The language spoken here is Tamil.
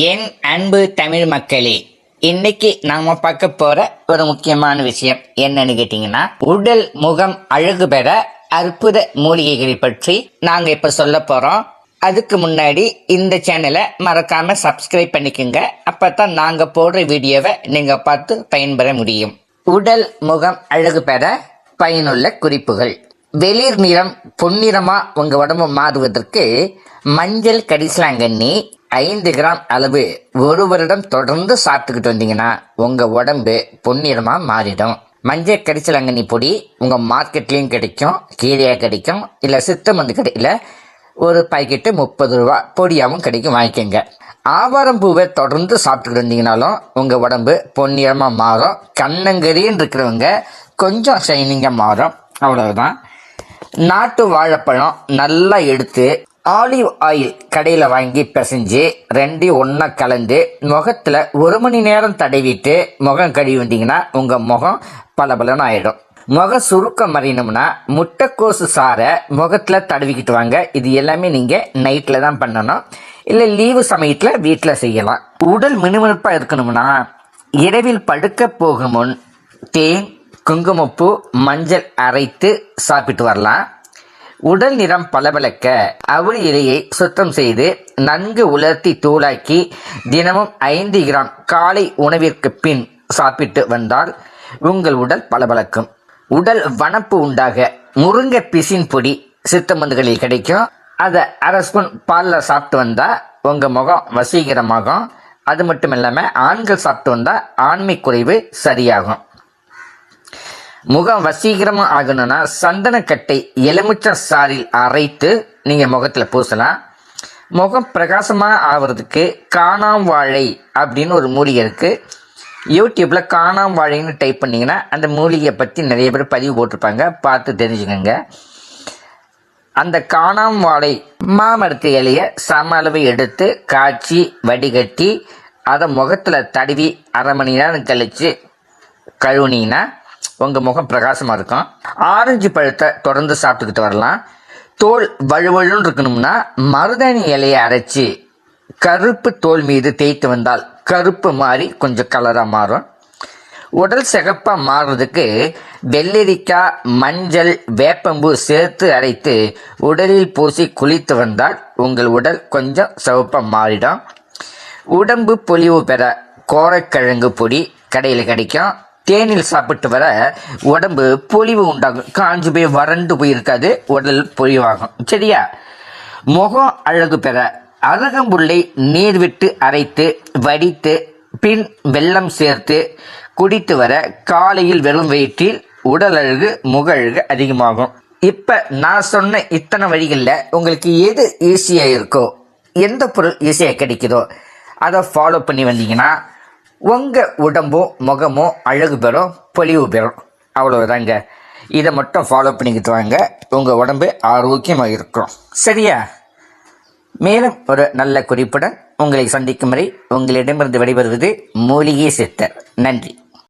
என் அன்பு தமிழ் மக்களே இன்னைக்கு நாம பார்க்க போற ஒரு முக்கியமான விஷயம் என்னன்னு கேட்டீங்கன்னா உடல் முகம் அழகு பெற அற்புத மூலிகைகளை பற்றி நாங்க இப்ப சொல்ல போறோம். அதுக்கு முன்னாடி இந்த சேனலை மறக்காம சப்ஸ்கிரைப் பண்ணிக்கோங்க. அப்பதான் நாங்க போடுற வீடியோவை நீங்க பார்த்து பயன்பெற முடியும். உடல் முகம் அழகு பெற பயனுள்ள குறிப்புகள். வெளிர் நிறம் பொன்னிறமா உங்க உடம்பு மாறுவதற்கு மஞ்சள் கரிசலாங்கண்ணி ஐந்து கிராம் அளவு ஒரு வருடம் தொடர்ந்து சாப்பிட்டுக்கிட்டு வந்தீங்கன்னா உங்க உடம்பு பொன்னிறமா மாறிடும். மஞ்சள் கரிசலாங்கண்ணி பொடி உங்க மார்க்கெட்லயும் கிடைக்கும் கீரையா கிடைக்கும் இல்ல சித்த மருந்து கடையில ஒரு பாக்கெட்டு முப்பது ரூபா பொடியாவும் கிடைக்கும் வாங்கிக்கோங்க. ஆவாரம் பூவை தொடர்ந்து சாப்பிட்டுக்கிட்டு இருந்தீங்கனாலும் உங்க உடம்பு பொன்னிறமா மாறும். கண்ணங்கரின்னு இருக்கிறவங்க கொஞ்சம் ஷைனிங்கா மாறும். அவ்வளவுதான். நாட்டு வாழைப்பழம் நல்லா எடுத்து ஆலிவ் ஆயில் கடையில் வாங்கி பிசைஞ்சு ரெண்டையும் ஒன்றா கலந்து முகத்தில் ஒரு மணி நேரம் தடவிட்டு முகம் கழுவி வந்தீங்கன்னா உங்கள் முகம் பளபளன்னு ஆயிடும். முக சுருக்கம் மறையணும்னா முட்டைக்கோசு சாரை முகத்தில் தடவிக்கிட்டு வாங்க. இது எல்லாமே நீங்கள் நைட்டில் தான் பண்ணணும். இல்லை லீவு சமயத்தில் வீட்டில் செய்யலாம். உடல் மினுமினுப்பாக இருக்கணும்னா இரவில் படுக்க போகும் முன் தேன் குங்குமப்பூ மஞ்சள் அரைத்து சாப்பிட்டு வரலாம். உடல் நிறம் பளபளக்க அவுள் இலையை சுத்தம் செய்து நன்கு உலர்த்தி தூளாக்கி தினமும் ஐந்து கிராம் காலை உணவிற்கு பின் சாப்பிட்டு வந்தால் உங்கள் உடல் பளபளக்கும். உடல் வனப்பு உண்டாக முருங்கை பிசின் பொடி சித்த மருந்துகளில் கிடைக்கும். அதை அரை ஸ்பூன் பாலில் சாப்பிட்டு வந்தால் உங்கள் முகம் வசீகரமாகும். அது மட்டும் இல்லாமல் ஆண்கள் சாப்பிட்டு வந்தால் ஆண்மை குறைவு சரியாகும். முகம் வசீகரமா ஆகணும்னா சந்தனக்கட்டை எலுமிச்சம் சாறில் அரைத்து நீங்க முகத்துல பூசலாம். முகம் பிரகாசமா ஆகிறதுக்கு காணாம் வாழை அப்படின்னு ஒரு மூலிகை இருக்கு. யூடியூப்ல காணாம் வாழைன்னு டைப் பண்ணீங்கன்னா அந்த மூலிகையை பத்தி நிறைய பேர் பதிவு போட்டிருப்பாங்க. பார்த்து தெரிஞ்சுக்கோங்க. அந்த காணாம் வாழை மாமரத்து இலைய சம அளவு எடுத்து காய்ச்சி வடிகட்டி அதை முகத்துல தடவி அரை மணி நேரம் கழிச்சு கழுவுனீங்கன்னா உங்கள் முகம் பிரகாசமாக இருக்கும். ஆரஞ்சு பழத்தை தொடர்ந்து சாப்பிட்டுக்கிட்டு வரலாம். தோல் வழுவழுன்னு இருக்கணும்னா மருதாணி இலையை அரைச்சி கருப்பு தோல் மீது தேய்த்து வந்தால் கருப்பு மாறி கொஞ்சம் கலராக மாறும். உடல் சிகப்பாக மாறுறதுக்கு வெள்ளரிக்காய் மஞ்சள் வேப்பம்பூ சேர்த்து அரைத்து உடலில் பூசி குளித்து வந்தால் உங்கள் உடல் கொஞ்சம் சிவப்பாக மாறிடும். உடம்பு பொலிவு பெற கோரக்கிழங்கு பொடி கடையில் கிடைக்கும். தேனில் சாப்பிட்டு வர உடம்பு பொலிவு உண்டாகும். காஞ்சு போய் வறண்டு போயிருக்காது. உடல் பொலிவாகும். சரியா? முகம் அழகு பெற அருகம்புல்லை நீர் விட்டு அரைத்து வடித்து பின் வெள்ளம் சேர்த்து குடித்து வர காலையில் வெறும் வயிற்றில் உடல் அழகு முக அழகு அதிகமாகும். இப்ப நான் சொன்ன இத்தனை வழிகளில் உங்களுக்கு எது ஈஸியா இருக்கோ எந்த பொருள் ஈஸியாக கிடைக்குதோ அதை ஃபாலோ பண்ணி வந்தீங்கன்னா உங்கள் உடம்பும் முகமும் அழகு பெறும் பொலிவு பெறும் அவ்வளவுதாங்க. இதை மட்டும் ஃபாலோ பண்ணிக்கிட்டு வாங்க. உங்கள் உடம்பு ஆரோக்கியமாக இருக்கும். சரியா? மேலும் ஒரு நல்ல குறிப்புடன் உங்களை சந்திக்கும் வரை உங்களிடமிருந்து விடைபெறுவது மூலிகை சித்தர். நன்றி.